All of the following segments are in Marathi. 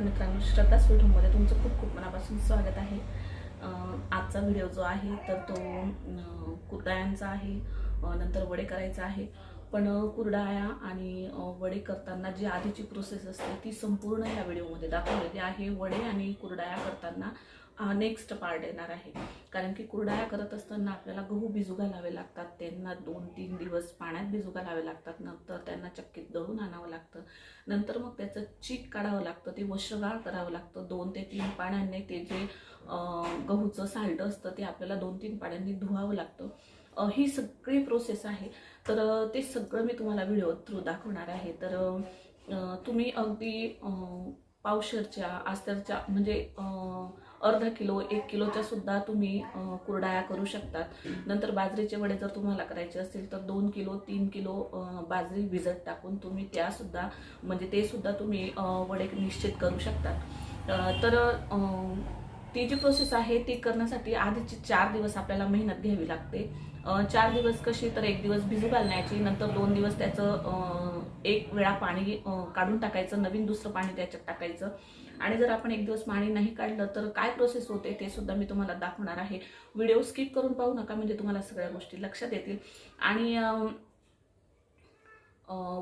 मित्रांनो श्रद्धा स्वीट तुमचं खूप खूप मनापासून स्वागत आहे. आजचा व्हिडिओ जो आहे तर तो कुरडाळ्यांचा आहे नंतर वडे करायचा आहे. पण कुरडाळ्या आणि वडे करताना जी आधीची प्रोसेस असते ती संपूर्ण या व्हिडिओमध्ये दाखवलेली आहे. वडे आणि कुरडाळ्या करताना नेक्स्ट पार्ट येणार आहे. कारण की कुरडाया करत असताना आपल्याला गहू भिजू घालावे लागतात त्यांना दोन तीन दिवस पाण्यात भिजू घालावे लागतात नंतर त्यांना चक्कीत दळून आणावं लागतं. नंतर मग त्याचं चीक काढावं लागतं ते वश्रगाळ करावं लागतं. दोन ते तीन पाण्याने ते जे गहूचं साल्ट असतं ते आपल्याला दोन तीन पाण्याने धुवावं लागतं. ही सगळी प्रोसेस आहे. तर ते सगळं मी तुम्हाला व्हिडिओ थ्रू दाखवणार आहे. तर तुम्ही अगदी पावशरच्या आस्तरच्या म्हणजे अर्धा किलो एक किलोच्या सुद्धा तुम्ही कुरडाया करू शकतात नंतर बाजरीचे वडे जर तुम्हाला करायचे असतील तर दोन किलो तीन किलो बाजरी भिजत टाकून तुम्ही त्यासुद्धा म्हणजे ते सुद्धा तुम्ही वडे निश्चित करू शकतात तर ती जी प्रोसेस आहे ती करण्यासाठी आधीची चार दिवस आपल्याला मेहनत घ्यावी लागते. चार दिवस कशी तर एक दिवस भिजू घालण्याची नंतर दोन दिवस त्याचं एक वेळा पाणी काढून टाकायचं नवीन दुसरं पाणी त्याच्यात टाकायचं. आणि जर आपण एक दिवस पाणी नाही काढलं तर काय प्रोसेस होते ते सुद्धा मी तुम्हाला दाखवणार आहे. व्हिडिओ स्किप करून पाहू नका म्हणजे तुम्हाला सगळ्या गोष्टी लक्षात येतील. आणि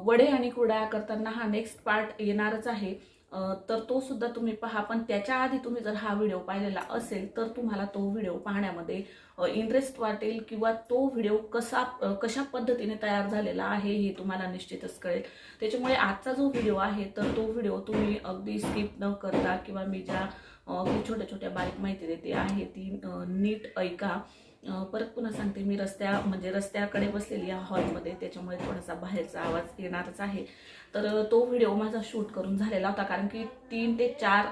वडे आणि कुरड्या करताना हा नेक्स्ट पार्ट येणारच आहे. तर तो सुद्धा तुम्ही पहा. पण त्याच्या आधी तुम्ही जर हा व्हिडिओ पाहिलेला असेल तर तुम्हाला तो व्हिडिओ पाहण्यामध्ये इंटरेस्ट वाटेल किंवा तो व्हिडिओ कसा कशा पद्धतीने तयार झालेला आहे हे तुम्हाला निश्चितच कळेल. त्याच्यामुळे आजचा जो व्हिडिओ आहे तर तो व्हिडिओ तुम्ही अगदी स्किप न करता किंवा मी ज्या छोट्या छोट्या बारीक माहिती देते आहे ती नीट ऐका. परत पुन्हा सांगते मी रस्त्या म्हणजे रस्त्याकडे बसलेली आहे हॉलमध्ये त्याच्यामुळे थोडासा बाहेरचा आवाज येणारच आहे. तर तो व्हिडिओ माझा शूट करून झालेला होता कारण की तीन ते चार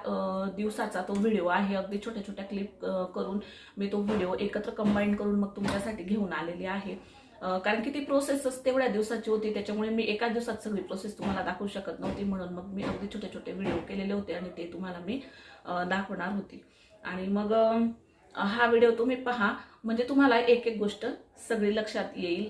दिवसाचा तो व्हिडिओ आहे. अगदी छोट्या छोट्या क्लिप करून मी तो व्हिडिओ एकत्र कंबाईन करून मग तुमच्यासाठी घेऊन आलेली आहे. कारण की ती प्रोसेसच तेवढ्या दिवसाची होती त्याच्यामुळे मी एका दिवसात सगळी प्रोसेस तुम्हाला दाखवू शकत नव्हती म्हणून मग मी अगदी छोटे छोटे व्हिडिओ केलेले होते आणि ते तुम्हाला मी दाखवणार होती. आणि मग हा व्हिडिओ तुम्ही पहा. म्हणजे तुम्हाला एक एक गोष्ट सगळी लक्षात येईल.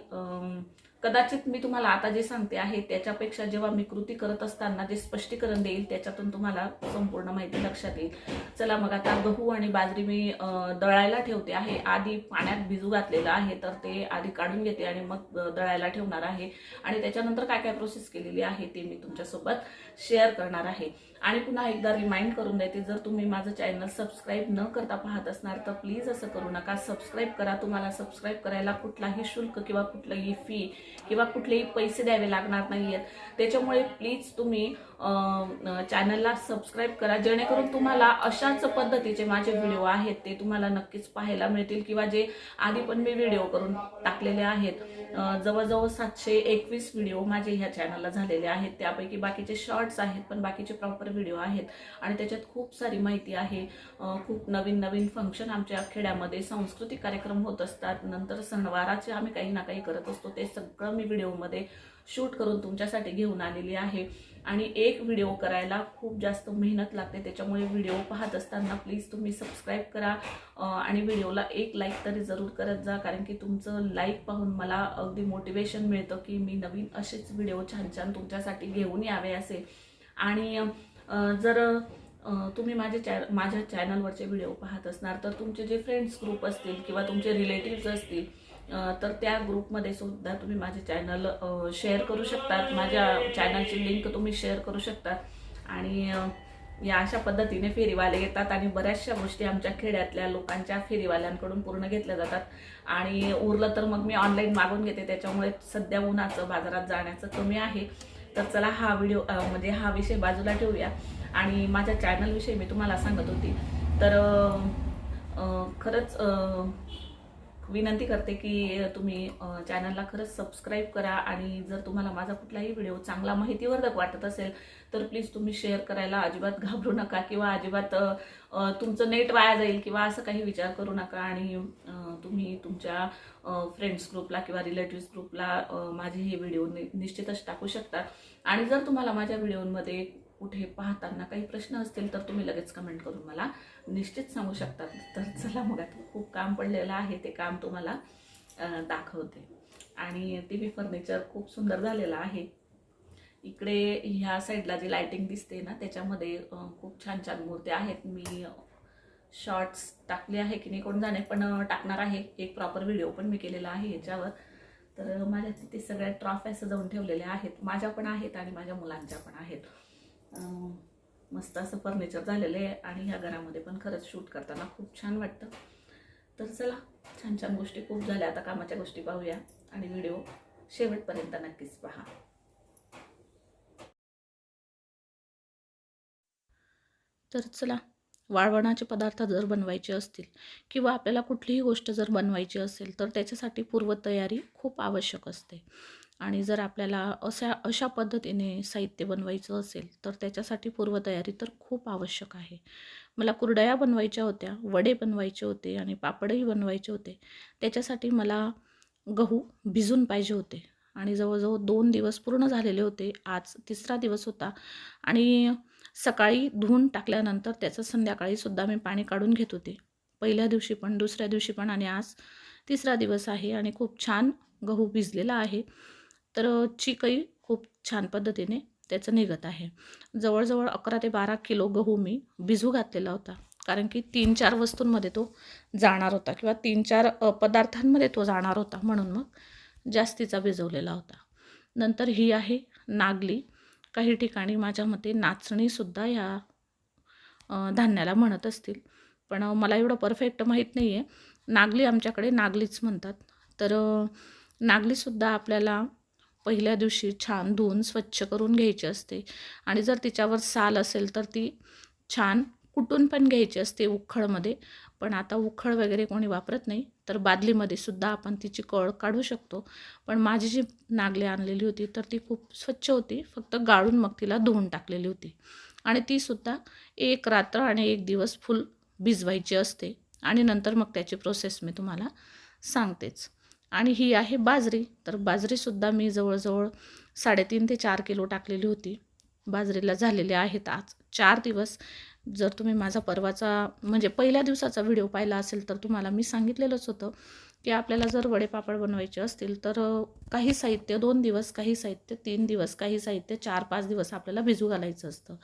कदाचित मी तुम्हाला आता जे सांगते आहे त्याच्यापेक्षा जेव्हा मी कृती करत असताना जे स्पष्टीकरण देईल त्याच्यातून तुम्हाला संपूर्ण माहिती लक्षात येईल. चला मग आता गहू आणि बाजरी मी दळायला ठेवते आहे. आधी पाण्यात भिजू घातलेलं आहे तर ते आधी काढून घेते आणि मग दळायला ठेवणार आहे. आणि त्याच्यानंतर काय काय प्रोसेस केलेली आहे ते मी तुमच्यासोबत शेअर करणार आहे. आणि पुन्हा एकदा रिमाइंड करून देते जर तुम्ही माझं चॅनल सबस्क्राईब न करता पाहत असणार तर प्लीज असं करू नका. सबस्क्राईब करा. तुम्हाला सबस्क्राईब करायला कुठलाही शुल्क किंवा कुठलंही फी किंवा कुठलेही पैसे द्यावे लागणार नाही आहेत त्याच्यामुळे प्लीज तुम्ही चॅनलला सबस्क्राईब करा. जेणेकरून तुम्हाला अशाच पद्धतीचे माझे व्हिडिओ आहेत ते तुम्हाला नक्कीच पाहायला मिळतील किंवा जे आधी पण मी व्हिडिओ करून टाकलेले आहेत. जवळजवळ सातशे एकवीस व्हिडिओ माझे ह्या चॅनलला झालेले आहेत. त्यापैकी बाकीचे शॉर्ट्स आहेत पण बाकीचे प्रॉपर व्हिडिओ आहेत. आणि त्याच्यात खूप सारी माहिती आहे. खूप नवीन नवीन फंक्शन आमच्या खेड्यामध्ये सांस्कृतिक कार्यक्रम होत असतात. नंतर सणवाराचे आम्ही काही ना काही करत असतो. ते सगळं मी व्हिडिओमध्ये शूट करून तुमच्यासाठी घेऊन आलेली आहे. आणि एक व्हिडिओ करायला खूप जास्त मेहनत लागते. त्याच्यामुळे व्हिडिओ पाहत असताना प्लीज तुम्ही सबस्क्राईब करा. आणि व्हिडिओला एक लाईक तरी जरूर करत जा. कारण की तुमचं लाईक पाहून मला अगदी मोटिवेशन मिळतं की मी नवीन असेच व्हिडिओ छान छान तुमच्यासाठी घेऊन यावे असे. आणि जर तुम्ही माझे चॅ माझ्या चॅनलवरचे व्हिडिओ पाहत असणार तर तुमचे जे फ्रेंड्स ग्रुप असतील किंवा तुमचे रिलेटिव्ज असतील तर त्या ग्रुपमध्ये सुद्धा तुम्ही माझे चॅनल शेअर करू शकतात. माझ्या चॅनलची लिंक तुम्ही शेअर करू शकतात. आणि या अशा पद्धतीने फेरीवाले येतात आणि बऱ्याचशा गोष्टी आमच्या खेड्यातल्या लोकांच्या फेरीवाल्यांकडून पूर्ण घेतल्या जातात. आणि उरलं तर मग मी ऑनलाईन मागून घेते. त्याच्यामुळे सध्या उन्हाचं बाजारात जाण्याचं कमी आहे. तर चला हा व्हिडिओ म्हणजे हा विषय बाजूला ठेवूया. आणि माझ्या चॅनलविषयी मी तुम्हाला सांगत होती. तर खरंच विनंती करते की तुम्ही चॅनलला खरंच सबस्क्राईब करा आणि जर तुम्हाला माझा कुठलाही व्हिडिओ चांगला माहितीवर्धक वाटत असेल तर प्लीज तुम्ही शेअर करायला अजिबात घाबरू नका किंवा अजिबात तुमचं नेट वाया जाईल किंवा असं काही विचार करू नका आणि तुम्ही तुमच्या फ्रेंड्स ग्रुपला किंवा रिलेटिव्स ग्रुपला माझे हे व्हिडिओ निश्चितच टाकू शकता. आणि जर तुम्हाला माझ्या व्हिडिओमध्ये कुठे पाहताना काही प्रश्न असतील तर तुम्ही लगेच कमेंट करून मला निश्चित सांगू शकतात. तर चला मग आता खूप काम पडलेलं आहे ते काम तुम्हाला दाखवते. आणि टी व्ही फर्निचर खूप सुंदर झालेलं आहे. इकडे ह्या साईडला जी लाइटिंग दिसते ना त्याच्यामध्ये खूप छान छान मूर्त्या आहेत. मी शॉर्ट्स टाकले आहे की नाही कोण जाणे पण टाकणार आहे. एक प्रॉपर व्हिडिओ पण मी केलेला आहे याच्यावर. तर माझ्या तिथे सगळ्या ट्रॉफ्या सजवून ठेवलेल्या आहेत. माझ्या पण आहेत आणि माझ्या मुलांच्या पण आहेत. मस्त असं फर्निचर झालेलं आहे आणि ह्या घरामध्ये पण खरंच शूट करताना खूप छान वाटतं. तर चला छान छान गोष्टी खूप झाल्या. आता कामाच्या गोष्टी पाहूया आणि व्हिडिओ शेवटपर्यंत नक्कीच पहा. तर चला वाळवणाचे पदार्थ जर बनवायचे असतील किंवा आपल्याला कुठलीही गोष्ट जर बनवायची असेल तर त्याच्यासाठी पूर्वतयारी खूप आवश्यक असते. आणि जर आपल्याला अशा अशा पद्धतीने साहित्य बनवायचं असेल तर त्याच्यासाठी पूर्वतयारी तर खूप आवश्यक आहे. मला कुरडया बनवायच्या होत्या वडे बनवायचे होते आणि पापडही बनवायचे होते. त्याच्यासाठी मला गहू भिजून पाहिजे होते. आणि जवळजवळ दोन दिवस पूर्ण झालेले होते. आज तिसरा दिवस होता आणि सकाळी धुवून टाकल्यानंतर त्याचं संध्याकाळीसुद्धा मी पाणी काढून घेत होते. पहिल्या दिवशी पण दुसऱ्या दिवशी पण आणि आज तिसरा दिवस आहे आणि खूप छान गहू भिजलेला आहे. तर चिकही खूप छान पद्धतीने त्याचं निघत आहे. जवळजवळ अकरा ते बारा किलो गहू मी भिजू घातलेला होता. कारण की तीन चार वस्तूंमध्ये तो जाणार होता किंवा तीन चार पदार्थांमध्ये तो जाणार होता म्हणून मग जास्तीचा भिजवलेला होता. नंतर ही आहे नागली. काही ठिकाणी माझ्या मते नाचणीसुद्धा ह्या धान्याला म्हणत असतील. पण मला एवढं परफेक्ट माहीत नाही आहे नागली आमच्याकडे नागलीच म्हणतात. तर नागलीसुद्धा आपल्याला पहिल्या दिवशी छान धुवून स्वच्छ करून घ्यायची असते. आणि जर तिच्यावर साल असेल तर ती छान कुटून पण घ्यायची असते उखळमध्ये. पण आता उखळ वगैरे कोणी वापरत नाही तर बादलीमध्ये सुद्धा आपण तिची कळ काढू शकतो. पण माझी जी नागली आणलेली होती तर ती खूप स्वच्छ होती. फक्त गाळून मग तिला धुवून टाकलेली होती. आणि तीसुद्धा एक रात्र आणि एक दिवस फुल भिजवायची असते. आणि नंतर मग त्याची प्रोसेस मी तुम्हाला सांगतेच. आणि ही आहे बाजरी. तर बाजरीसुद्धा मी जवळजवळ साडेतीन ते चार किलो टाकलेली होती. बाजरीला झालेले आहेत आज चार दिवस. जर तुम्ही माझा परवाचा म्हणजे पहिल्या दिवसाचा व्हिडिओ पाहिला असेल तर तुम्हाला मी सांगितलेलंच होतं की आपल्याला जर वडेपापड बनवायचे असतील तर काही साहित्य दोन दिवस काही साहित्य तीन दिवस काही साहित्य चार पाच दिवस आपल्याला भिजू घालायचं असतं.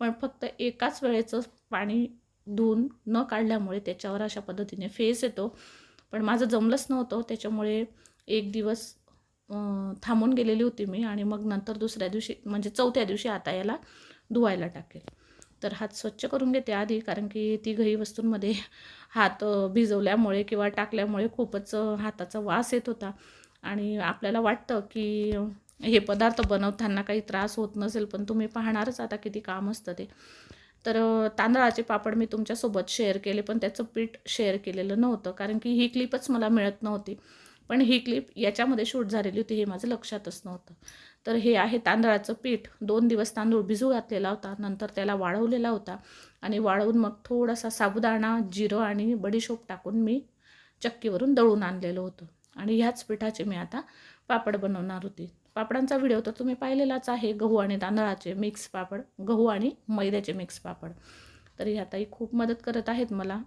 पण फक्त एकाच वेळेचं पाणी धुवून न काढल्यामुळे त्याच्यावर अशा पद्धतीने फेस येतो. पण माझं जमलंच नव्हतं. त्याच्यामुळे एक दिवस थांबून गेलेली होती मी आणि मग नंतर दुसऱ्या दिवशी म्हणजे चौथ्या दिवशी आता याला धुवायला टाकेल. तर हात स्वच्छ करून घेते आधी कारण की तिघही वस्तूंमध्ये हात भिजवल्यामुळे किंवा टाकल्यामुळे खूपच हाताचा वास येत होता. आणि आपल्याला वाटतं की हे पदार्थ बनवताना काही त्रास होत नसेल पण तुम्ही पाहणारच आता किती काम असतं ते. तर तांदळाचे पापड मी तुमच्यासोबत शेअर केले पण त्याचं पीठ शेअर केलेलं नव्हतं कारण की ही क्लिपच मला मिळत नव्हती. पण ही क्लिप याच्यामध्ये शूट झालेली होती हे माझं लक्षातच नव्हतं. तर हे आहे तांदळाचं पीठ. दोन दिवस तांदूळ भिजू घातलेला होता नंतर त्याला वाळवलेला होता आणि वाळवून मग थोडासा साबुदाणा जिरं आणि बडीशोप टाकून मी चक्कीवरून दळून आणलेलं होतं. आणि ह्याच पिठाचे मी आता पापड बनवणार होती. पापडांचा व्हिडिओ तर तुम्ही पाहिलेलाच आहे गहू आणि तांदळाचे मिक्स पापड गहू आणि मैद्याचे मिक्स पापड. तर ह्या ताई खूप मदत करत आहेत मला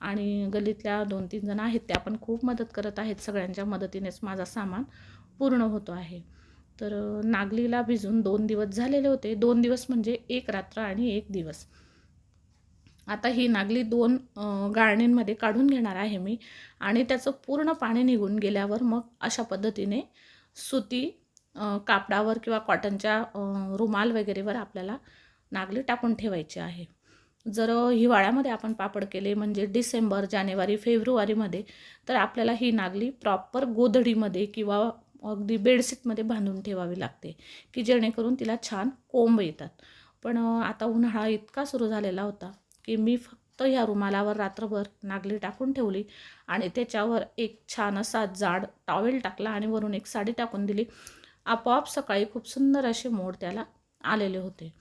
आणि गल्लीतल्या दोन तीन जण आहेत त्या पण खूप मदत करत आहेत सगळ्यांच्या मदतीनेच माझा सामान पूर्ण होतो आहे. तर नागलीला भिजून दोन दिवस झालेले होते दोन दिवस म्हणजे एक रात्र आणि एक दिवस. आता ही नागली दोन गाळणींमध्ये काढून घेणार आहे मी आणि त्याचं पूर्ण पाणी निघून गेल्यावर मग अशा पद्धतीने सुती कापडावर किंवा कॉटनच्या रुमाल वगैरेवर आपल्याला नागली टाकून ठेवायची आहे. जर हिवाळ्यामध्ये आपण पापड केले म्हणजे डिसेंबर जानेवारी फेब्रुवारीमध्ये तर आपल्याला ही नागली प्रॉपर गोधडीमध्ये किंवा अगदी बेडशीटमध्ये बांधून ठेवावी लागते की जेणेकरून तिला छान कोंब येतात. पण आता उन्हाळा इतका सुरू झालेला होता की मी फक्त ह्या रुमालावर रात्रभर नागली टाकून ठेवली आणि त्याच्यावर एक छान असा जाड टॉवेल टाकला आणि वरून एक साडी टाकून दिली. आपोआप सकाळी खूप सुंदर असे मोड त्याला आलेले होते.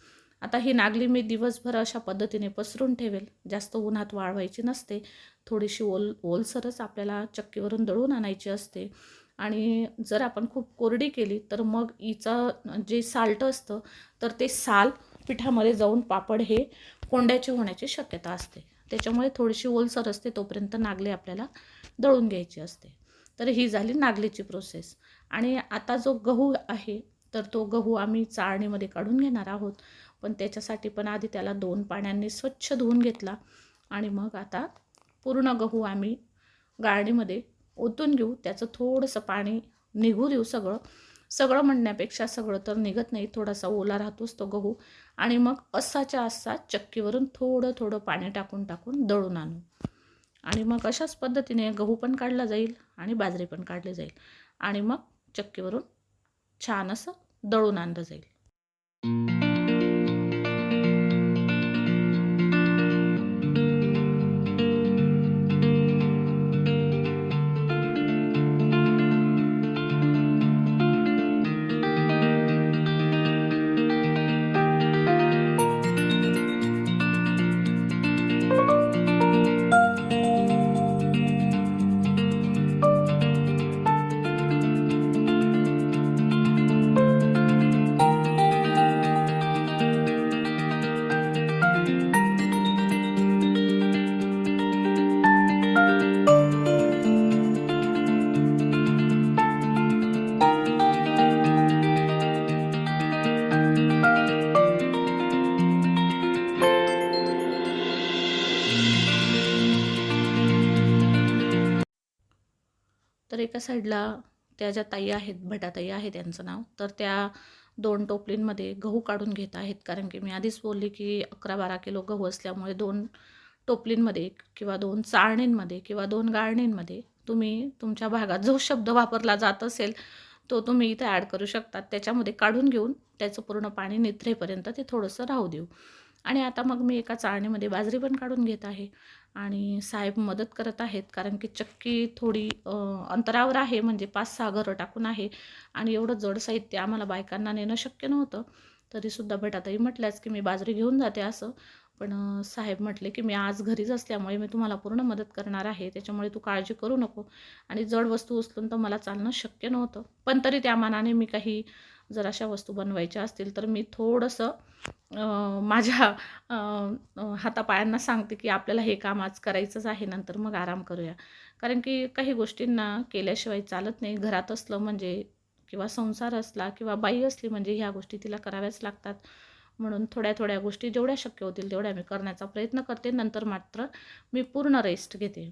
आता ही नागली मी दिवसभर अशा पद्धतीने पसरून ठेवेल. जास्त उन्हात वाळवायची नसते. थोडीशी ओल ओलसरच आपल्याला चक्कीवरून दळून आणायची असते. आणि जर आपण खूप कोरडी केली तर मग हिचं जे साल्ट असतं तर ते साल पिठामध्ये जाऊन पापड हे कोंड्याचे होण्याची शक्यता असते. त्याच्यामुळे थोडीशी ओलसर असते तोपर्यंत नागली आपल्याला दळून घ्यायची असते. तर ही झाली नागलीची प्रोसेस आणि आता जो गहू आहे तर तो गहू आम्ही चाळणीमध्ये काढून घेणार आहोत. पण त्याच्यासाठी पण आधी त्याला दोन पाण्याने स्वच्छ धुवून घेतला आणि मग आता पूर्ण गहू आम्ही गाळणीमध्ये ओतून घेऊ. त्याचं थोडंसं पाणी निघू देऊ सगळं. सगळं म्हणण्यापेक्षा सगळं तर निघत नाही. थोडासा ओला राहतोच तो गहू. आणि मग असाच्या असा चक्कीवरून थोडं थोडं पाणी टाकून टाकून दळून आणू. आणि मग अशाच पद्धतीने गहू पण काढला जाईल आणि बाजरी पण काढली जाईल. आणि मग चक्कीवरून छान असं दळून आणलं जाईल. तर एका साईडला त्या ज्या ताई आहेत भटाताई आहे त्यांचं नाव तर त्या दोन टोपलींमध्ये गहू काढून घेत आहेत. कारण की मी आधीच बोलली की अकरा बारा किलो गहू असल्यामुळे दोन टोपलींमध्ये किंवा दोन चाळणींमध्ये किंवा दोन गाळणींमध्ये तुम्ही तुमच्या भागात जो शब्द वापरला जात असेल तो तुम्ही इथे ॲड करू शकतात त्याच्यामध्ये काढून घेऊन त्याचं पूर्ण पाणी निथरेपर्यंत ते थोडंसं राहू देऊ. आणि आता मग मी एका चाळणीमध्ये बाजरी पण काढून घेत आहे. आणि साहेब मदत करत आहेत कारण की चक्की थोडी अंतरावर आहे म्हणजे पाच सहा घरं टाकून आहे. आणि एवढं जड साहित्य आम्हाला बायकांना नेणं शक्य नव्हतं. तरीसुद्धा भटाताई म्हटल्याच की मी बाजरी घेऊन जाते असं. पण साहेब म्हटले की मी आज घरीच असल्यामुळे मी तुम्हाला पूर्ण मदत करणार आहे त्याच्यामुळे तू काळजी करू नको. आणि जड वस्तू उचलून तर मला चालणं शक्य नव्हतं. पण तरी त्या मानाने मी काही जर अशा वस्तू बनवायच्या असतील तर मी थोडंसं माझ्या हातापायांना सांगते की आपल्याला हे काम आज करायचंच आहे नंतर मग आराम करूया. कारण की काही गोष्टींना केल्याशिवाय चालत नाही. घरात असलं म्हणजे किंवा संसार असला किंवा बाई असली म्हणजे ह्या गोष्टी तिला कराव्याच लागतात. म्हणून थोड्या थोड्या गोष्टी जेवढ्या शक्य होतील तेवढ्या मी करण्याचा प्रयत्न करते. नंतर मात्र मी पूर्ण रेस्ट घेते.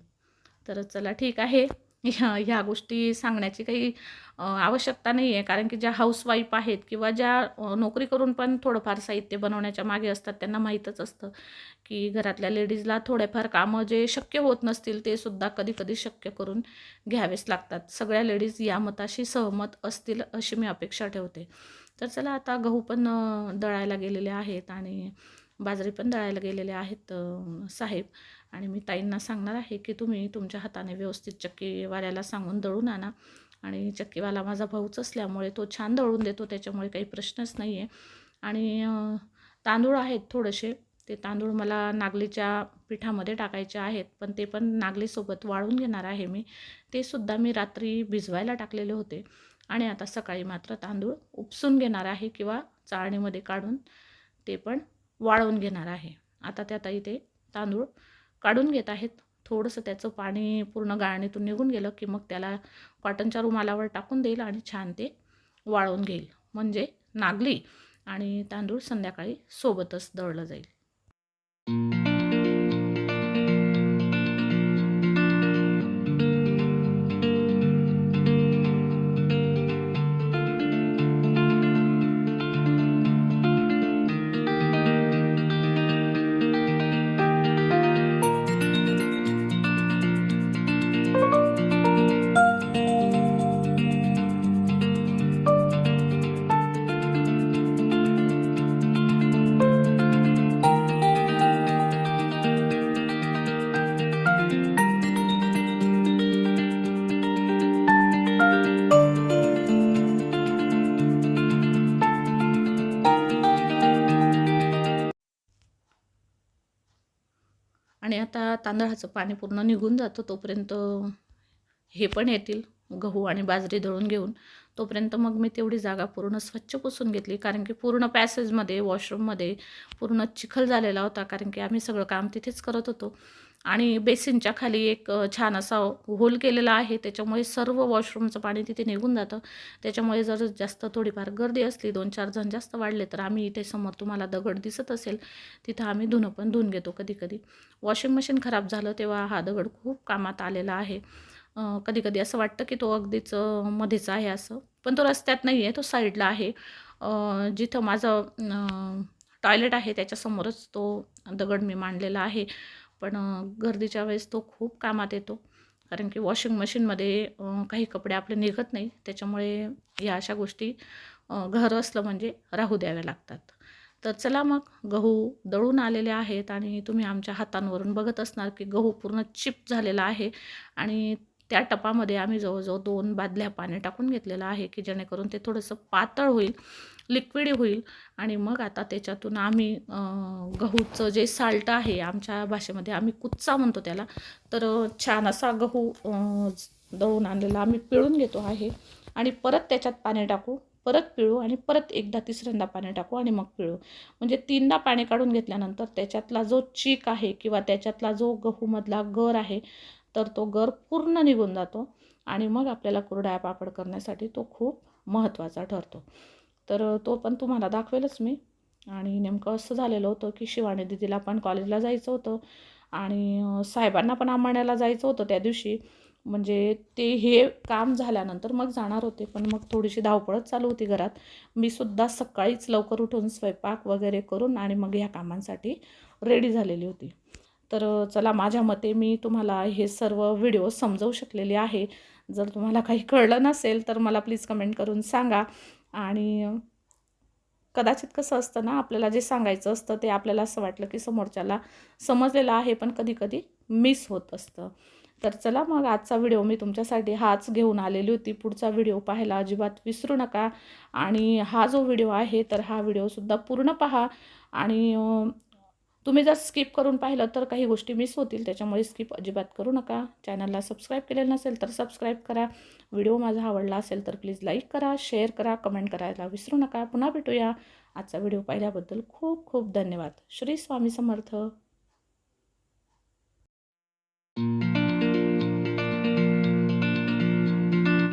तर चला ठीक आहे. ह्या ह्या गोष्टी सांगण्याची काही आवश्यकता नाही आहे कारण की ज्या हाऊसवाईफ आहेत किंवा ज्या नोकरी करून पण थोडंफार साहित्य बनवण्याच्या मागे असतात त्यांना माहीतच असतं की घरातल्या लेडीजला थोडेफार कामं जे शक्य होत नसतील ते सुद्धा कधी कधी शक्य करून घ्यावेच लागतात. सगळ्या लेडीज या मताशी सहमत असतील अशी मी अपेक्षा ठेवते. तर चला आता गहू पण दळायला गेलेले आहेत आणि बाजरी पण दळायला गेलेले आहेत साहेब. आणि मी ताईंना सांगणार आहे की तुम्ही तुमच्या हाताने व्यवस्थित चक्कीवाल्याला सांगून दळून आणा. आणि चक्कीवाला माझा भाऊच असल्यामुळे तो छान दळून देतो त्याच्यामुळे काही प्रश्नच नाही आहे आणि तांदूळ आहेत थोडेसे. ते तांदूळ मला नागलीच्या पिठामध्ये टाकायचे आहेत पण ते पण नागलीसोबत वाळून घेणार आहे मी. ते सुद्धा मी रात्री भिजवायला टाकलेले होते. आणि आता सकाळी मात्र तांदूळ उपसून घेणार आहे किंवा चाळणीमध्ये काढून ते पण वाळवून घेणार आहे. आता त्या ताई ते तांदूळ काढून घेत आहेत. थोडंसं त्याचं पाणी पूर्ण गाळणीतून निघून गेलं की मग त्याला कॉटनच्या रुमालावर टाकून देईल आणि छान ते वाळवून घेईल. म्हणजे नागली आणि तांदूळ संध्याकाळी सोबतच दळलं जाईल. तांदळाचं पाणी पूर्ण निघून जातं तोपर्यंत हे पण येतील. गहू आणि बाजरी दळून घेऊन तोपर्यंत मग मी तेवढी जागा पूर्ण स्वच्छ पुसून घेतली. कारण की पूर्ण पॅसेजमध्ये वॉशरूममध्ये पूर्ण चिखल झालेला होता. कारण की आम्ही सगळं काम तिथेच करत होतो. आणि बेसिनच्या खाली एक छान असा होल केलेला आहे. त्याच्यामुळे सर्व वॉशरूमचं पाणी तिथे निघून जातं. त्याच्यामुळे जर जास्त थोडीफार गर्दी असली दोन चार जण जास्त वाढले तर आम्ही इथे समोर तुम्हाला दगड दिसत असेल. तिथं आम्ही धुणं पण धुवून घेतो कधी कधी. वॉशिंग मशीन खराब झालं तेव्हा हा दगड खूप कामात आलेला आहे. कधी कधी असं वाटतं की तो अगदीच मध्येच आहे असं. पण तो रस्त्यात नाही आहे तो साईडला आहे. जिथं माझं टॉयलेट आहे त्याच्यासमोरच तो दगड मी मांडलेला आहे. पण गर्दीच्या वेळेस तो खूप कामात येतो. कारण की वॉशिंग मशीनमध्ये काही कपडे आपले निघत नाही. त्याच्यामुळे या अशा गोष्टी घर असलं म्हणजे राहू द्याव्या लागतात. तर चला मग गहू दळून आलेले आहेत आणि तुम्ही आमच्या हातांवरून बघत असणार की गहू पूर्ण चिप झालेला आहे. आणि त्या टपामध्ये आम्ही जवळजवळ दोन बादल्या पाणी टाकून घेतलेलं आहे की जेणेकरून ते थोडंसं पातळ होईल लिक्विड होईल. आणि मग आता त्याच्यातून आम्ही गहूचं जे साल्ट आहे आमच्या भाषेमध्ये आम्ही कुच्चा म्हणतो त्याला. तर छान असा गहू दळून आणलेला आम्ही पिळून घेतो आहे. आणि परत त्याच्यात पाणी टाकू परत पिळू आणि परत एकदा तिसऱ्यांदा पाणी टाकू आणि मग पिळू. म्हणजे तीनदा पाणी काढून घेतल्यानंतर त्याच्यातला जो चीक आहे किंवा त्याच्यातला जो गहूमधला गर आहे तर तो गर पूर्ण निघून जातो आणि मग आपल्याला कुरड्या पापड करण्यासाठी तो खूप महत्त्वाचा ठरतो. तर तो पण तुम्हाला दाखवेलच मी. आणि नेमकं असं झालेलं होतं की शिवानी दिदीला पण कॉलेजला जायचं होतं आणि साहेबांना पण आंबाण्याला जायचं होतं त्या दिवशी. म्हणजे ते हे काम झाल्यानंतर मग जाणार होते पण मग थोडीशी धावपळच चालू होती घरात. मी सुद्धा सकाळीच लवकर उठून स्वयंपाक वगैरे करून आणि मग ह्या कामांसाठी रेडी झालेली होती. तर चला माझ्या मते मी तुम्हाला हे सर्व व्हिडिओ समजवू शकलेले आहे. जर तुम्हाला काही कळलं नसेल तर मला प्लीज कमेंट करून सांगा. आणि कदाचित कसं असतं ना आपल्याला जे सांगायचं असतं ते आपल्याला असं वाटलं की समोरच्याला समजलेलं आहे पण कधीकधी मिस होत असतं. तर चला मग आजचा व्हिडिओ मी तुमच्यासाठी हाच घेऊन आलेली होती. पुढचा व्हिडिओ पाहायला अजिबात विसरू नका. आणि हा जो व्हिडिओ आहे तर हा व्हिडिओसुद्धा पूर्ण पहा. आणि तुम्ही जर स्किप करून पाहिलं तर काही गोष्टी मिस होतील त्याच्यामुळे स्किप अजिबात करू नका. चॅनलला सबस्क्राईब केलेलं नसेल तर सबस्क्राईब करा. व्हिडिओ माझा आवडला असेल तर प्लीज लाईक करा शेअर करा कमेंट करायला विसरू नका. पुन्हा भेटूया. आजचा व्हिडिओ पाहिल्याबद्दल खूप खूप धन्यवाद. श्री स्वामी समर्थ.